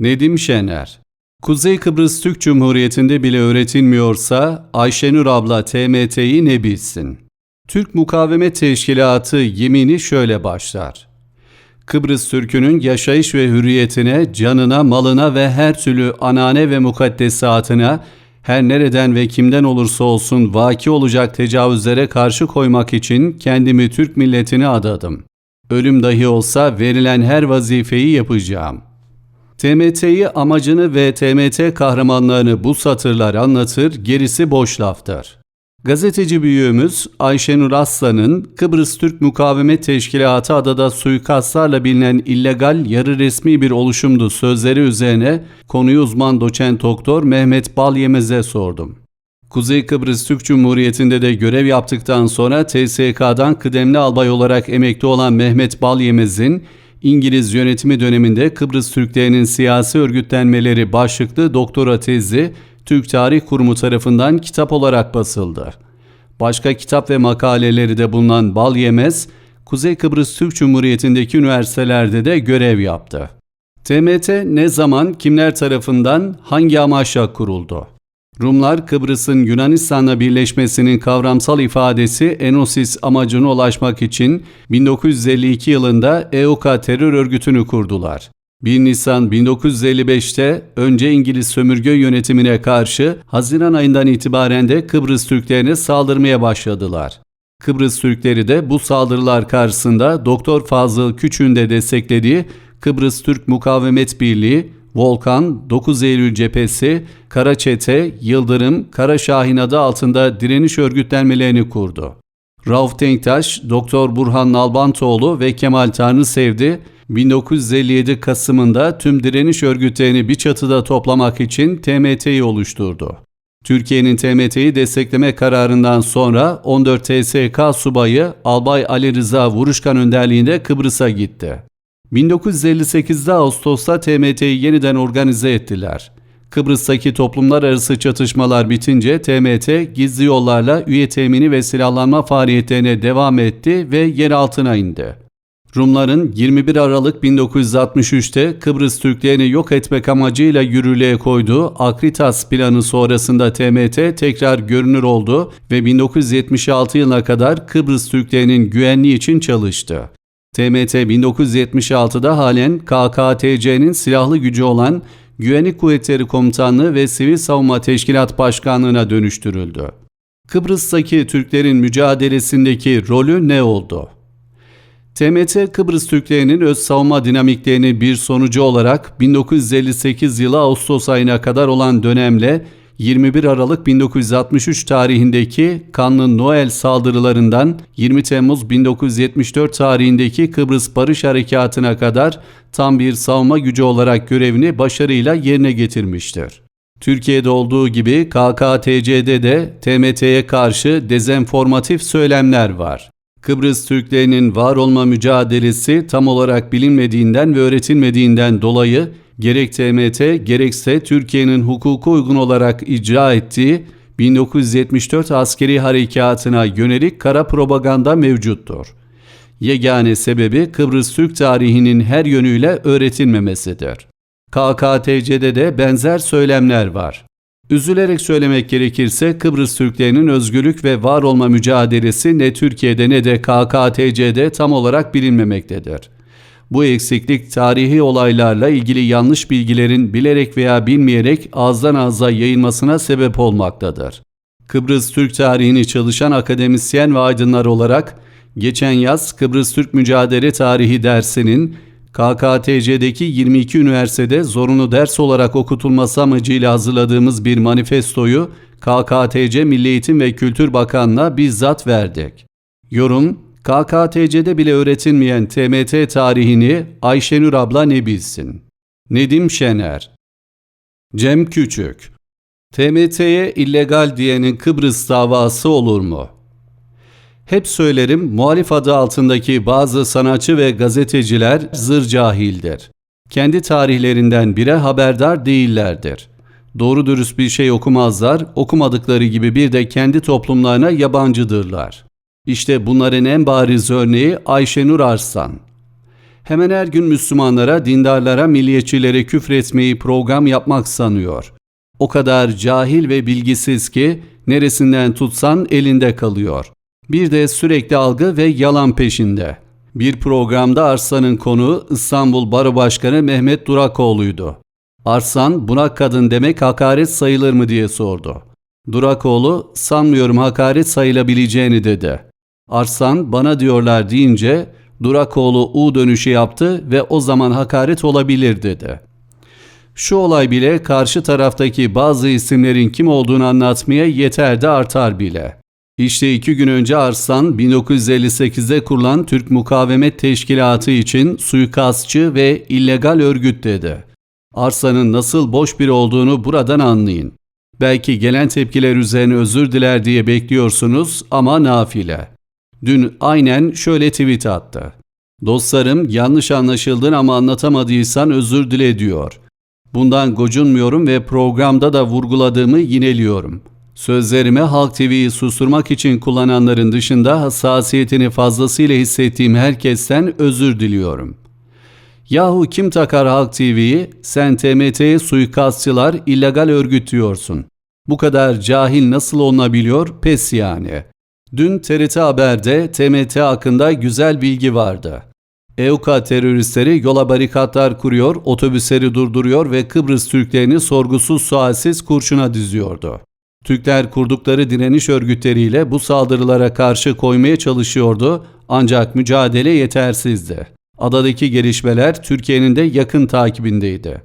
Nedim Şener Kuzey Kıbrıs Türk Cumhuriyeti'nde bile öğretilmiyorsa Ayşenur abla TMT'yi ne bilsin? Türk Mukavemet Teşkilatı yemini şöyle başlar. Kıbrıs Türk'ünün yaşayış ve hürriyetine, canına, malına ve her türlü anane ve mukaddesatına her nereden ve kimden olursa olsun vaki olacak tecavüzlere karşı koymak için kendimi Türk milletine adadım. Ölüm dahi olsa verilen her vazifeyi yapacağım. TMT'yi amacını ve TMT kahramanlarını bu satırlar anlatır, gerisi boş laftır. Gazeteci büyüğümüz Ayşenur Aslan'ın Kıbrıs Türk Mukavemet Teşkilatı adada suikastlarla bilinen illegal yarı resmi bir oluşumdu sözleri üzerine konuyu uzman doçent doktor Mehmet Balyemez'e sordum. Kuzey Kıbrıs Türk Cumhuriyeti'nde de görev yaptıktan sonra TSK'dan kıdemli albay olarak emekli olan Mehmet Balyemez'in İngiliz yönetimi döneminde Kıbrıs Türklerinin siyasi örgütlenmeleri başlıklı doktora tezi Türk Tarih Kurumu tarafından kitap olarak basıldı. Başka kitap ve makaleleri de bulunan Bal Yemez, Kuzey Kıbrıs Türk Cumhuriyeti'ndeki üniversitelerde de görev yaptı. TMT ne zaman, kimler tarafından, hangi amaçla kuruldu? Rumlar Kıbrıs'ın Yunanistan'la birleşmesinin kavramsal ifadesi Enosis amacına ulaşmak için 1952 yılında EOKA terör örgütünü kurdular. 1 Nisan 1955'te önce İngiliz sömürge yönetimine karşı Haziran ayından itibaren de Kıbrıs Türklerine saldırmaya başladılar. Kıbrıs Türkleri de bu saldırılar karşısında Doktor Fazıl Küçük'ün de desteklediği Kıbrıs Türk Mukavemet Birliği, Volkan, 9 Eylül Cephesi, Karaçete, Yıldırım, Kara Şahin adı altında direniş örgütlenmelerini kurdu. Rauf Denktaş, Doktor Burhan Nalbantoğlu ve Kemal Tanrısevdi 1957 Kasım'ında tüm direniş örgütlerini bir çatıda toplamak için TMT'yi oluşturdu. Türkiye'nin TMT'yi destekleme kararından sonra 14 TSK subayı Albay Ali Rıza Vuruşkan önderliğinde Kıbrıs'a gitti. 1958'de Ağustos'ta TMT'yi yeniden organize ettiler. Kıbrıs'taki toplumlar arası çatışmalar bitince TMT gizli yollarla üye temini ve silahlanma faaliyetlerine devam etti ve yer altına indi. Rumların 21 Aralık 1963'te Kıbrıs Türklerini yok etmek amacıyla yürürlüğe koyduğu Akritas planı sonrasında TMT tekrar görünür oldu ve 1976 yılına kadar Kıbrıs Türklerinin güvenliği için çalıştı. TMT 1976'da halen KKTC'nin silahlı gücü olan Güvenlik Kuvvetleri Komutanlığı ve Sivil Savunma Teşkilat Başkanlığı'na dönüştürüldü. Kıbrıs'taki Türklerin mücadelesindeki rolü ne oldu? TMT Kıbrıs Türklerinin öz savunma dinamiklerinin bir sonucu olarak 1958 yılı Ağustos ayına kadar olan dönemle 21 Aralık 1963 tarihindeki kanlı Noel saldırılarından 20 Temmuz 1974 tarihindeki Kıbrıs Barış Harekatı'na kadar tam bir savunma gücü olarak görevini başarıyla yerine getirmiştir. Türkiye'de olduğu gibi KKTC'de de TMT'ye karşı dezenformatif söylemler var. Kıbrıs Türklerinin var olma mücadelesi tam olarak bilinmediğinden ve öğretilmediğinden dolayı gerek TMT gerekse Türkiye'nin hukuku uygun olarak icra ettiği 1974 askeri harekatına yönelik kara propaganda mevcuttur. Yegane sebebi Kıbrıs Türk tarihinin her yönüyle öğretilmemesidir. KKTC'de de benzer söylemler var. Üzülerek söylemek gerekirse Kıbrıs Türklerinin özgürlük ve var olma mücadelesi ne Türkiye'de ne de KKTC'de tam olarak bilinmemektedir. Bu eksiklik tarihi olaylarla ilgili yanlış bilgilerin bilerek veya bilmeyerek ağızdan ağza yayılmasına sebep olmaktadır. Kıbrıs Türk tarihini çalışan akademisyen ve aydınlar olarak geçen yaz Kıbrıs Türk Mücadele Tarihi dersinin KKTC'deki 22 üniversitede zorunlu ders olarak okutulması amacıyla hazırladığımız bir manifestoyu KKTC Milli Eğitim ve Kültür Bakanlığı'na bizzat verdik. Yorum, KKTC'de bile öğretilmeyen TMT tarihini Ayşenur abla ne bilsin? Nedim Şener Cem Küçük TMT'ye illegal diyenin Kıbrıs davası olur mu? Hep söylerim muhalif adı altındaki bazı sanatçı ve gazeteciler zır cahildir. Kendi tarihlerinden bire haberdar değillerdir. Doğru dürüst bir şey okumazlar, okumadıkları gibi bir de kendi toplumlarına yabancıdırlar. İşte bunların en bariz örneği Ayşenur Arslan. Hemen her gün Müslümanlara, dindarlara, milliyetçilere küfretmeyi program yapmak sanıyor. O kadar cahil ve bilgisiz ki neresinden tutsan elinde kalıyor. Bir de sürekli algı ve yalan peşinde. Bir programda Arslan'ın konu İstanbul Baro Başkanı Mehmet Durakoğlu'ydu. Arslan buna kadın demek hakaret sayılır mı diye sordu. Durakoğlu sanmıyorum hakaret sayılabileceğini dedi. Arslan bana diyorlar deyince Durakoğlu U dönüşü yaptı ve o zaman hakaret olabilir dedi. Şu olay bile karşı taraftaki bazı isimlerin kim olduğunu anlatmaya yeter de artar bile. İşte iki gün önce Arslan 1958'de kurulan Türk Mukavemet Teşkilatı için suikastçı ve illegal örgüt dedi. Arslan'ın nasıl boş biri olduğunu buradan anlayın. Belki gelen tepkiler üzerine özür diler diye bekliyorsunuz ama nafile. Dün aynen şöyle tweet attı. Dostlarım yanlış anlaşıldın ama anlatamadıysan özür dile diyor. Bundan gocunmuyorum ve programda da vurguladığımı yineliyorum. Sözlerimi Halk TV'yi susturmak için kullananların dışında hassasiyetini fazlasıyla hissettiğim herkesten özür diliyorum. Yahu kim takar Halk TV'yi? Sen TMT'ye suikastçılar, illegal örgüt diyorsun. Bu kadar cahil nasıl olunabiliyor? Pes yani. Dün TRT Haber'de TMT hakkında güzel bilgi vardı. EUKA teröristleri yola barikatlar kuruyor, otobüsleri durduruyor ve Kıbrıs Türklerini sorgusuz sualsiz kurşuna diziyordu. Türkler kurdukları direniş örgütleriyle bu saldırılara karşı koymaya çalışıyordu ancak mücadele yetersizdi. Adadaki gelişmeler Türkiye'nin de yakın takibindeydi.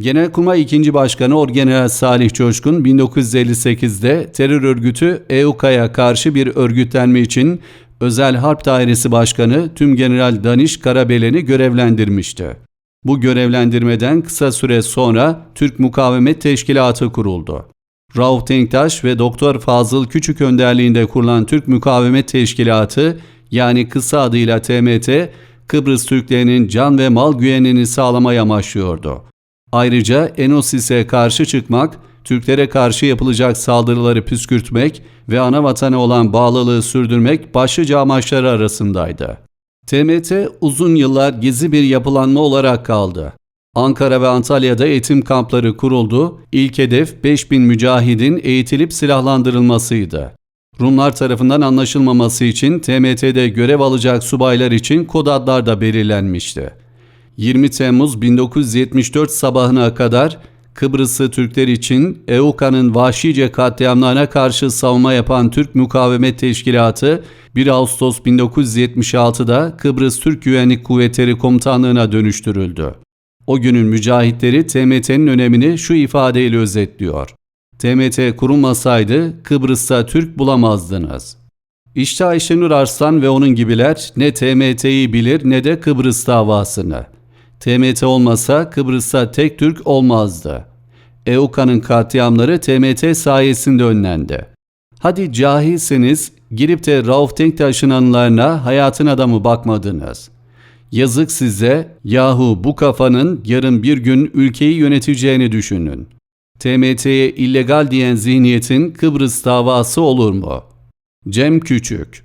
Genelkurmay 2. Başkanı Orgeneral Salih Coşkun 1958'de terör örgütü EUKA'ya karşı bir örgütlenme için Özel Harp Dairesi Başkanı Tümgeneral Daniş Karabelen'i görevlendirmişti. Bu görevlendirmeden kısa süre sonra Türk Mukavemet Teşkilatı kuruldu. Rauf Denktaş ve Doktor Fazıl Küçük önderliğinde kurulan Türk Mukavemet Teşkilatı yani kısa adıyla TMT, Kıbrıs Türklerinin can ve mal güvenliğini sağlamaya amaçlıyordu. Ayrıca Enosis'e karşı çıkmak, Türklere karşı yapılacak saldırıları püskürtmek ve ana vatana olan bağlılığı sürdürmek başlıca amaçları arasındaydı. TMT uzun yıllar gizli bir yapılanma olarak kaldı. Ankara ve Antalya'da eğitim kampları kuruldu. İlk hedef 5000 mücahidin eğitilip silahlandırılmasıydı. Rumlar tarafından anlaşılmaması için TMT'de görev alacak subaylar için kod adlar da belirlenmişti. 20 Temmuz 1974 sabahına kadar Kıbrıslı Türkler için EUKA'nın vahşice katliamlarına karşı savunma yapan Türk Mukavemet Teşkilatı 1 Ağustos 1976'da Kıbrıs Türk Güvenlik Kuvvetleri Komutanlığı'na dönüştürüldü. O günün mücahitleri TMT'nin önemini şu ifadeyle özetliyor. TMT kurulmasaydı Kıbrıs'ta Türk bulamazdınız. İşte Ayşenur Arslan ve onun gibiler ne TMT'yi bilir ne de Kıbrıs davasını. TMT olmasa Kıbrıs'ta tek Türk olmazdı. EUKA'nın katliamları TMT sayesinde önlendi. Hadi cahilseniz girip de Rauf Denktaş'ın anılarına hayatın adamı bakmadınız. Yazık size, yahu bu kafanın yarın bir gün ülkeyi yöneteceğini düşünün. TMT'ye illegal diyen zihniyetin Kıbrıs davası olur mu? Cem Küçük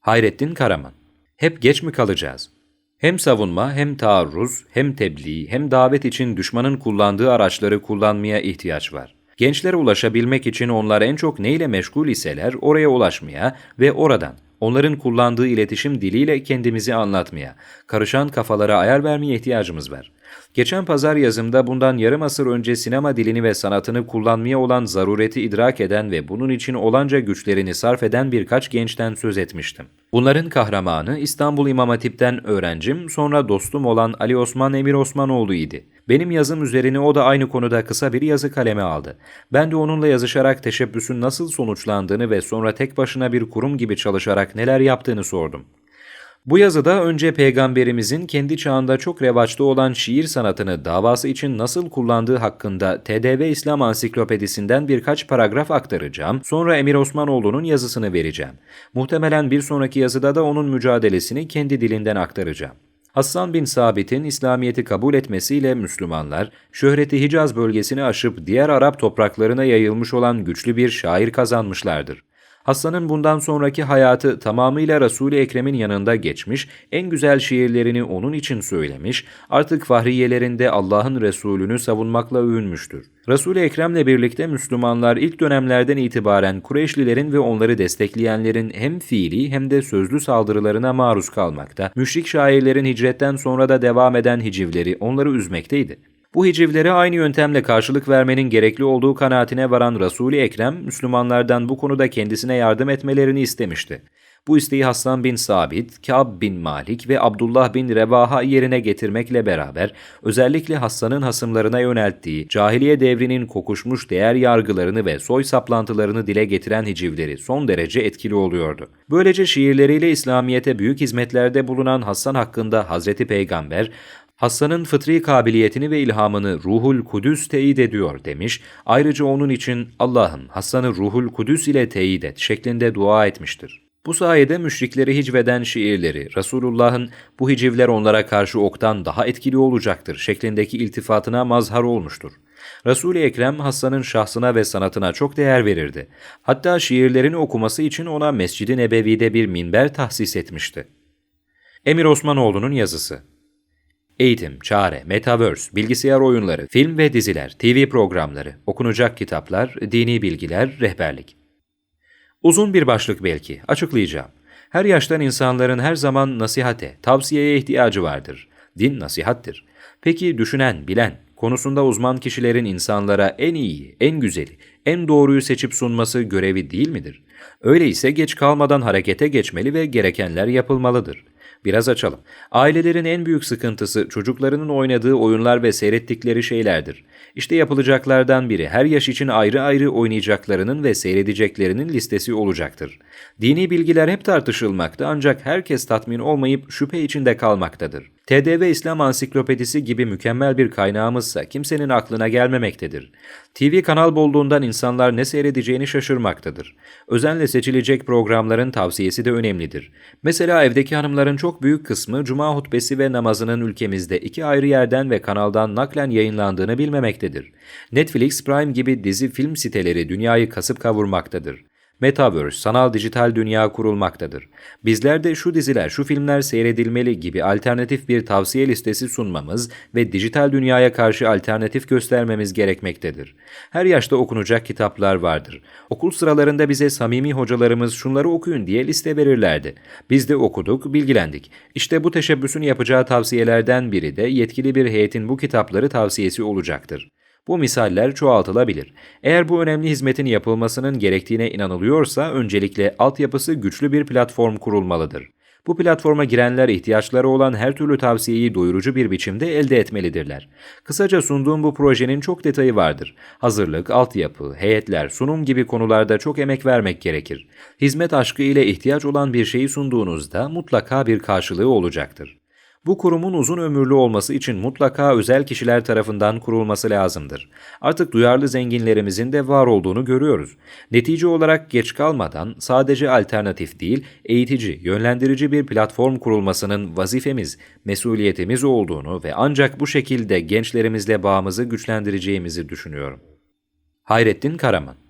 Hayrettin Karaman Hep geç mi kalacağız? Hem savunma, hem taarruz, hem tebliğ, hem davet için düşmanın kullandığı araçları kullanmaya ihtiyaç var. Gençlere ulaşabilmek için onlar en çok neyle meşgul iseler oraya ulaşmaya ve oradan onların kullandığı iletişim diliyle kendimizi anlatmaya, karışan kafalara ayar vermeye ihtiyacımız var. Geçen pazar yazımda bundan yarım asır önce sinema dilini ve sanatını kullanmaya olan zarureti idrak eden ve bunun için olanca güçlerini sarf eden birkaç gençten söz etmiştim. Bunların kahramanı İstanbul İmam Hatip'ten öğrencim, sonra dostum olan Ali Osman Emir Osmanoğlu idi. Benim yazım üzerine o da aynı konuda kısa bir yazı kaleme aldı. Ben de onunla yazışarak teşebbüsün nasıl sonuçlandığını ve sonra tek başına bir kurum gibi çalışarak neler yaptığını sordum. Bu yazıda önce peygamberimizin kendi çağında çok revaçta olan şiir sanatını davası için nasıl kullandığı hakkında TDV İslam Ansiklopedisinden birkaç paragraf aktaracağım, sonra Emir Osmanoğlu'nun yazısını vereceğim. Muhtemelen bir sonraki yazıda da onun mücadelesini kendi dilinden aktaracağım. Hassan bin Sabit'in İslamiyet'i kabul etmesiyle Müslümanlar, şöhreti Hicaz bölgesini aşıp diğer Arap topraklarına yayılmış olan güçlü bir şair kazanmışlardır. Hasan'ın bundan sonraki hayatı tamamıyla Resul-i Ekrem'in yanında geçmiş, en güzel şiirlerini onun için söylemiş, artık fahriyelerinde Allah'ın Resulünü savunmakla övünmüştür. Resul-i Ekrem'le birlikte Müslümanlar ilk dönemlerden itibaren Kureyşlilerin ve onları destekleyenlerin hem fiili hem de sözlü saldırılarına maruz kalmakta, müşrik şairlerin hicretten sonra da devam eden hicivleri onları üzmekteydi. Bu hicivlere aynı yöntemle karşılık vermenin gerekli olduğu kanaatine varan Resul-i Ekrem, Müslümanlardan bu konuda kendisine yardım etmelerini istemişti. Bu isteği Hassan bin Sabit, Ka'b bin Malik ve Abdullah bin Revaha yerine getirmekle beraber özellikle Hassan'ın hasımlarına yönelttiği cahiliye devrinin kokuşmuş değer yargılarını ve soy saplantılarını dile getiren hicivleri son derece etkili oluyordu. Böylece şiirleriyle İslamiyet'e büyük hizmetlerde bulunan Hassan hakkında Hazreti Peygamber, Hassan'ın fıtri kabiliyetini ve ilhamını Ruhul Kudüs teyit ediyor demiş, ayrıca onun için Allah'ım Hassan'ı Ruhul Kudüs ile teyit et şeklinde dua etmiştir. Bu sayede müşrikleri hicveden şiirleri, Resulullah'ın bu hicivler onlara karşı oktan daha etkili olacaktır şeklindeki iltifatına mazhar olmuştur. Resul-i Ekrem Hassan'ın şahsına ve sanatına çok değer verirdi. Hatta şiirlerini okuması için ona Mescid-i Nebevi'de bir minber tahsis etmişti. Emir Osmanoğlu'nun yazısı Eğitim, çare, metaverse, bilgisayar oyunları, film ve diziler, TV programları, okunacak kitaplar, dini bilgiler, rehberlik. Uzun bir başlık belki, açıklayacağım. Her yaştan insanların her zaman nasihate, tavsiyeye ihtiyacı vardır. Din nasihattir. Peki düşünen, bilen, konusunda uzman kişilerin insanlara en iyi, en güzeli, en doğruyu seçip sunması görevi değil midir? Öyleyse geç kalmadan harekete geçmeli ve gerekenler yapılmalıdır. Biraz açalım. Ailelerin en büyük sıkıntısı çocuklarının oynadığı oyunlar ve seyrettikleri şeylerdir. İşte yapılacaklardan biri her yaş için ayrı ayrı oynayacaklarının ve seyredeceklerinin listesi olacaktır. Dini bilgiler hep tartışılmakta ancak herkes tatmin olmayıp şüphe içinde kalmaktadır. TDV İslam Ansiklopedisi gibi mükemmel bir kaynağımızsa kimsenin aklına gelmemektedir. TV kanal bolluğundan insanlar ne seyredeceğini şaşırmaktadır. Özenle seçilecek programların tavsiyesi de önemlidir. Mesela evdeki hanımların çok büyük kısmı cuma hutbesi ve namazının ülkemizde iki ayrı yerden ve kanaldan naklen yayınlandığını bilmemektedir. Netflix, Prime gibi dizi film siteleri dünyayı kasıp kavurmaktadır. Metaverse, sanal dijital dünya kurulmaktadır. Bizler de şu diziler, şu filmler seyredilmeli gibi alternatif bir tavsiye listesi sunmamız ve dijital dünyaya karşı alternatif göstermemiz gerekmektedir. Her yaşta okunacak kitaplar vardır. Okul sıralarında bize samimi hocalarımız şunları okuyun diye liste verirlerdi. Biz de okuduk, bilgilendik. İşte bu teşebbüsün yapacağı tavsiyelerden biri de yetkili bir heyetin bu kitapları tavsiyesi olacaktır. Bu misaller çoğaltılabilir. Eğer bu önemli hizmetin yapılmasının gerektiğine inanılıyorsa öncelikle altyapısı güçlü bir platform kurulmalıdır. Bu platforma girenler ihtiyaçları olan her türlü tavsiyeyi doyurucu bir biçimde elde etmelidirler. Kısaca sunduğum bu projenin çok detayı vardır. Hazırlık, altyapı, heyetler, sunum gibi konularda çok emek vermek gerekir. Hizmet aşkı ile ihtiyaç olan bir şeyi sunduğunuzda mutlaka bir karşılığı olacaktır. Bu kurumun uzun ömürlü olması için mutlaka özel kişiler tarafından kurulması lazımdır. Artık duyarlı zenginlerimizin de var olduğunu görüyoruz. Netice olarak geç kalmadan sadece alternatif değil, eğitici, yönlendirici bir platform kurulmasının vazifemiz, mesuliyetimiz olduğunu ve ancak bu şekilde gençlerimizle bağımızı güçlendireceğimizi düşünüyorum. Hayrettin Karaman